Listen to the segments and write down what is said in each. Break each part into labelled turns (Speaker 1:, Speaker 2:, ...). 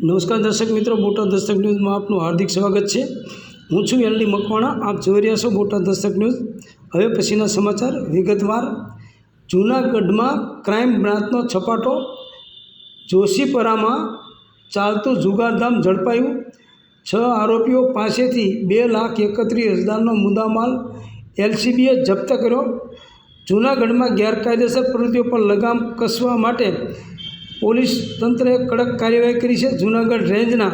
Speaker 1: નમસ્કાર દર્શક મિત્રો, બોટાદ દસ્તક ન્યૂઝમાં આપનું હાર્દિક સ્વાગત છે. હું છું એલડી મકવાણા, આપ જોઈ રહ્યા છો બોટાદ દસ્તક ન્યૂઝ. હવે પછીના સમાચાર વિગતવાર. જૂનાગઢમાં ક્રાઇમ બ્રાન્ચનો છપાટો. જોશીપરામાં ચાલતું જુગારધામ ઝડપાયું. છ આરોપીઓ પાસેથી બે લાખ એકત્રીસ હજારનો મુદ્દામાલ એલસીબીએ જપ્ત કર્યો. જૂનાગઢમાં ગેરકાયદેસર પ્રવૃત્તિઓ પર લગામ કસવા માટે પોલીસ તંત્રએ કડક કાર્યવાહી કરી છે. જૂનાગઢ રેન્જના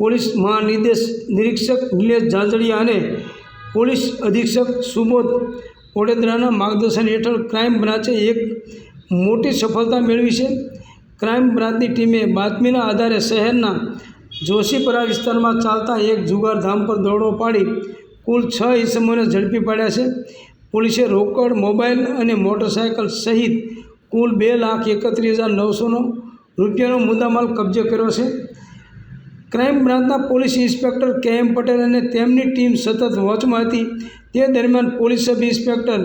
Speaker 1: પોલીસ મહાનિર્દેશ નિરીક્ષક નિલેશ ઝાંઝડિયા અને પોલીસ અધિક્ષક સુબોધ ઓડેદરાના માર્ગદર્શન હેઠળ ક્રાઇમ બ્રાન્ચે એક મોટી સફળતા મેળવી છે. ક્રાઇમ બ્રાન્ચની ટીમે બાતમીના આધારે શહેરના જોશીપરા વિસ્તારમાં ચાલતા એક જુગારધામ પર દરોડો પાડી કુલ છ ઇસમોને ઝડપી પાડ્યા છે. પોલીસે રોકડ મોબાઈલ અને મોટરસાયકલ સહિત કુલ બે લાખ એકત્રીસ હજાર નવસોનો રૂપિયાનો મુદ્દામાલ કબજે કર્યો છે. ક્રાઇમ બ્રાન્ચના police inspector K M Patel અને તેમની ટીમ સતત વોચમાં હતી. તે દરમિયાન police sub inspector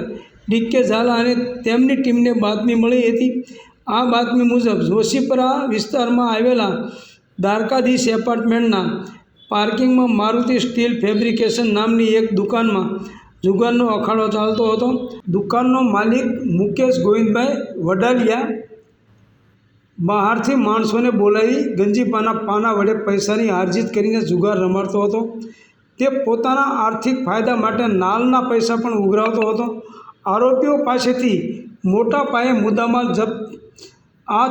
Speaker 1: D K Jhala અને તેમની ટીમને બાતમી મળી હતી. આ બાતમી મુજબ જોશીપરા વિસ્તારમાં આવેલા દ્વારકાધીશ એપાર્ટમેન્ટના પાર્કિંગમાં મારુતિ સ્ટીલ ફેબ્રિકેશન નામની એક દુકાનમાં જુગારનો અખાડો ચાલતો હતો. દુકાનનો માલિક મુકેશ ગોવિંદભાઈ વડાલિયા બહારથી માણસોને બોલાવી ગંજીપાના પાના વડે પૈસાની હારજીત કરીને જુગાર રમાડતો હતો. તે પોતાના આર્થિક ફાયદા માટે નાલના પૈસા પણ ઉઘરાવતો હતો. આરોપીઓ પાસેથી મોટા પાયે મુદ્દામાલ જપ્ત આ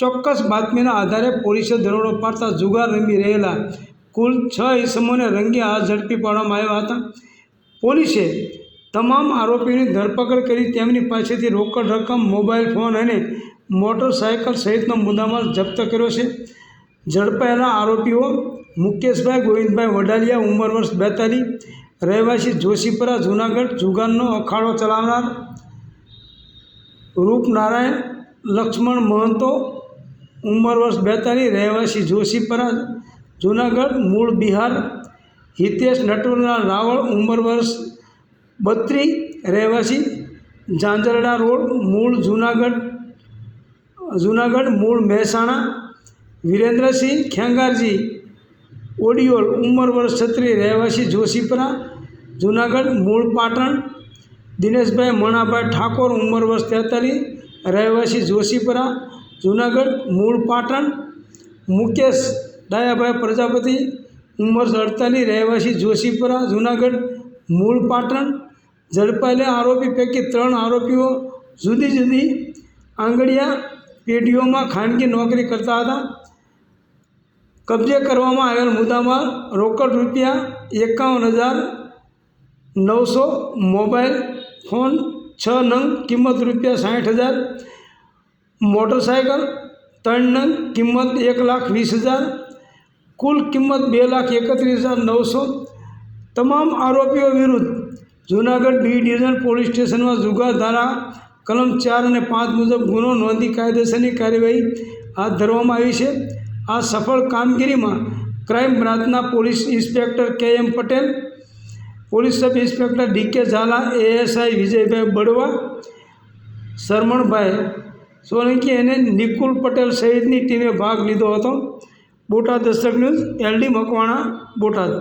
Speaker 1: ચોક્કસ બાતમીના આધારે પોલીસે દરોડો પાડતા જુગાર રમી રહેલા કુલ છ ઇસમોને રંગે હાથ ઝડપી પાડવામાં આવ્યા હતા. પોલીસે તમામ આરોપીઓની ધરપકડ કરી તેમની પાસેથી રોકડ રકમ, મોબાઈલ ફોન અને મોટરસાયકલ સહિતનો મુદ્દામાલ જપ્ત કર્યો છે. ઝડપાયેલા આરોપીઓ મુકેશભાઈ ગોવિંદભાઈ વડાલિયા, ઉંમર વર્ષ બેતાલીસ, રહેવાસી જોશીપરા, જૂનાગઢ, જુગાનનો અખાડો ચલાવનાર રૂપનારાયણ, લક્ષ્મણ મહંતો, ઉંમર વર્ષ બેતાલીસ, રહેવાસી જોશીપરા, જૂનાગઢ, મૂળ બિહાર હિતેશ નટુરના રાવળ ઉંમર વર્ષ બત્રીસ રહેવાસી ઝાંઝરડા રોડ, મૂળ જુનાગઢ જુનાગઢ, મૂળ મહેસાણા, વિરેન્દ્રસિંહ ખેંગારજી ઓડિયોલ, ઉંમર વર્ષ છત્રી, રહેવાસી જોશીપરા, જુનાગઢ, મૂળ પાટણ, દિનેશભાઈ મણાભાઈ ઠાકોર, ઉંમર વર્ષ તેતાલીસ, રહેવાસી જોશીપરા, જુનાગઢ, મૂળ પાટણ, મુકેશ ડાયાભાઈ પ્રજાપતિ ઉંમર અડતાલીસ રહેવાસી જોશીપરા, જૂનાગઢ, મૂળ પાટણ, ઝડપાયેલા આરોપી પૈકી ત્રણ આરોપીઓ જુદી જુદી આંગળીયા પેઢીઓમાં ખાનગી નોકરી કરતા હતા. કબજે કરવામાં આવેલ મુદ્દામાં રોકડ રૂપિયા એકાવન હજાર નવસો મોબાઈલ ફોન, છ નંગ, કિંમત રૂપિયા સાઠ હજાર, મોટરસાયકલ, ત્રણ નંગ, કિંમત એક લાખ વીસ હજાર કુલ કિંમત બે લાખ એકત્રીસ હજાર નવસો. તમામ આરોપીઓ વિરુદ્ધ જૂનાગઢ બી ડિવિઝન પોલીસ સ્ટેશનમાં જુગાર ધારા, કલમ ચાર અને પાંચ મુજબ ગુનો નોંધી કાયદેસરની કાર્યવાહી હાથ ધરવામાં આવી છે. આ સફળ કામગીરીમાં ક્રાઇમ બ્રાન્ચના police inspector K M Patel, police sub inspector D K Jhala, ASI Vijaybhai Badva, Sharmanbhai Solanki અને નિકુલ પટેલ સહિતની ટીમે ભાગ લીધો હતો. Botad Dastak news LD Makwana Botad.